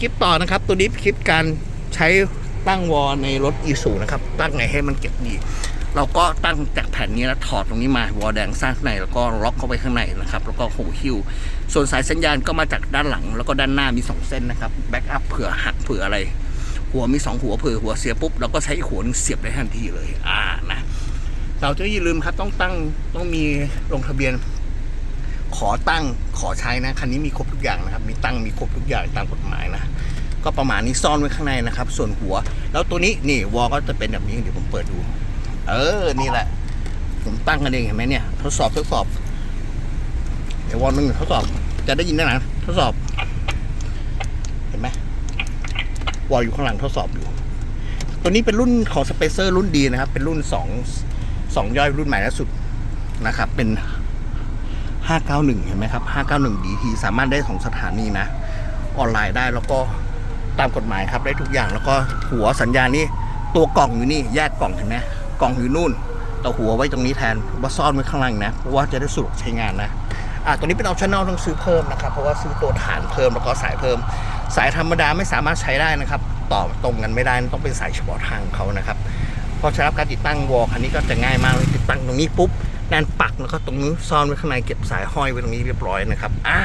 คลิปต่อนะครับ ตัวนี้คลิปการใช้ตั้งวอลในรถอีสูนะครับ ตั้งไงให้มันเก็บดี เราก็ตั้งจากแผ่นนี้แล้วถอดตรงนี้มาวอลแดงสร้างข้างในแล้วก็ล็อกเข้าไปข้างในนะครับ แล้วก็หูหิ้ว ส่วนสายสัญญาณก็มาจากด้านหลัง แล้วก็ด้านหน้ามีสองเส้นนะครับแบ็กอัพเผื่อหักเผื่ออะไร หัวมีสองหัวเผื่อหัวเสียปุ๊บเราก็ใช้หัวหนึงเสียบได้ทันทีเลย อ่านะเราจะอย่าลืมครับต้องตั้งต้องมีลงทะเบียน ขอตั้งขอใช้นะคันนี้มีครบทุกอย่างนะครับ มีตั้งมีครบทุกอย่างตามกฎหมายนะ ก็ประมาณนี้ซ่อนไว้ข้างในนะครับ ส่วนหัว แล้วตัวนี้นี่วอลก็จะเป็นแบบนี้เดี๋ยวผมเปิดดู เออนี่แหละ ผมตั้งกันเองเห็นไหมเนี่ย ทดสอบทดสอบเดี๋ยววอลหนึ่งทดสอบ จะได้ยินได้นะทดสอบ เห็นไหมวอลอยู่ข้างหลังทดสอบอยู่ ตัวนี้เป็นรุ่นของสเปเซอร์รุ่นดีนะครับ เป็นรุ่นสองสองย่อยรุ่นใหม่ล่าสุดนะครับ เป็น 591 เห็นไหมครับ 591 DT สามารถได้ของสถานีนะ ออนไลน์ได้แล้วก็ตามกฎหมายครับได้ทุกอย่างแล้วก็หัวสัญญาณนี่ตัวกล่องอยู่นี่แยกกล่องเห็นไหมกล่องอยู่นู่นแต่หัวไว้ตรงนี้แทนว่าซ่อนไว้ข้างล่างนะเพราะว่าจะได้สะดวกใช้งานนะอะตัวนี้เป็นออปชั่นอลต้องซื้อเพิ่มนะครับ เพราะว่าซื้อตัวฐานเพิ่มแล้วก็สายเพิ่ม สายธรรมดาไม่สามารถใช้ได้นะครับ ต่อตรงกันไม่ได้ต้องเป็นสายเฉพาะทางเขานะครับพอใช้รับการติดตั้งวอลคันนี้ก็จะง่ายมากเลยติดตั้งตรงนี้ปุ๊บ แนนปักแล้วก็ตรงนี้ซ่อนไว้ข้างในเก็บสายห้อยไว้ตรงนี้เรียบร้อยนะครับ อ่า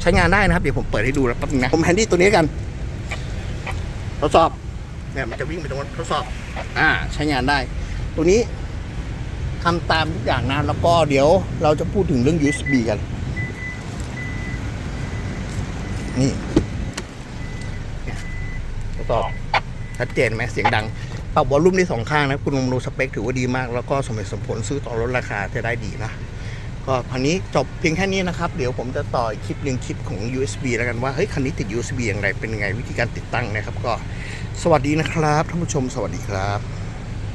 ใช้งานได้นะครับ เดี๋ยวผมเปิดให้ดูแล้วแป๊บนึงนะผมแฮนดี้ตัวนี้กันทดสอบเนี่ยมันจะวิ่งไปตรงนั้นทดสอบ อ่า ใช้งานได้ ตัวนี้ทำตามทุกอย่างนะแล้วก็เดี๋ยวเราจะพูดถึงเรื่อง USB กัน นี่เนี่ทดสอบชัดเจนไหมเสียงดัง ปรับวอลลุ่มได้สองข้างนะ คุณลองดูสเปคถือว่าดีมาก แล้วก็สมเหตุสมผลซื้อต่อลดราคาจะได้ดีนะ ก็คันนี้จบเพียงแค่นี้นะครับ เดี๋ยวผมจะต่ออคลิปหนึ่งคลิปของ USB แล้วกันว่า เฮ้ย คันนี้ติด USB อย่างไรเป็นยังไงวิธีการติดตั้งนะครับ ก็สวัสดีนะครับท่านผู้ชมสวัสดีครับ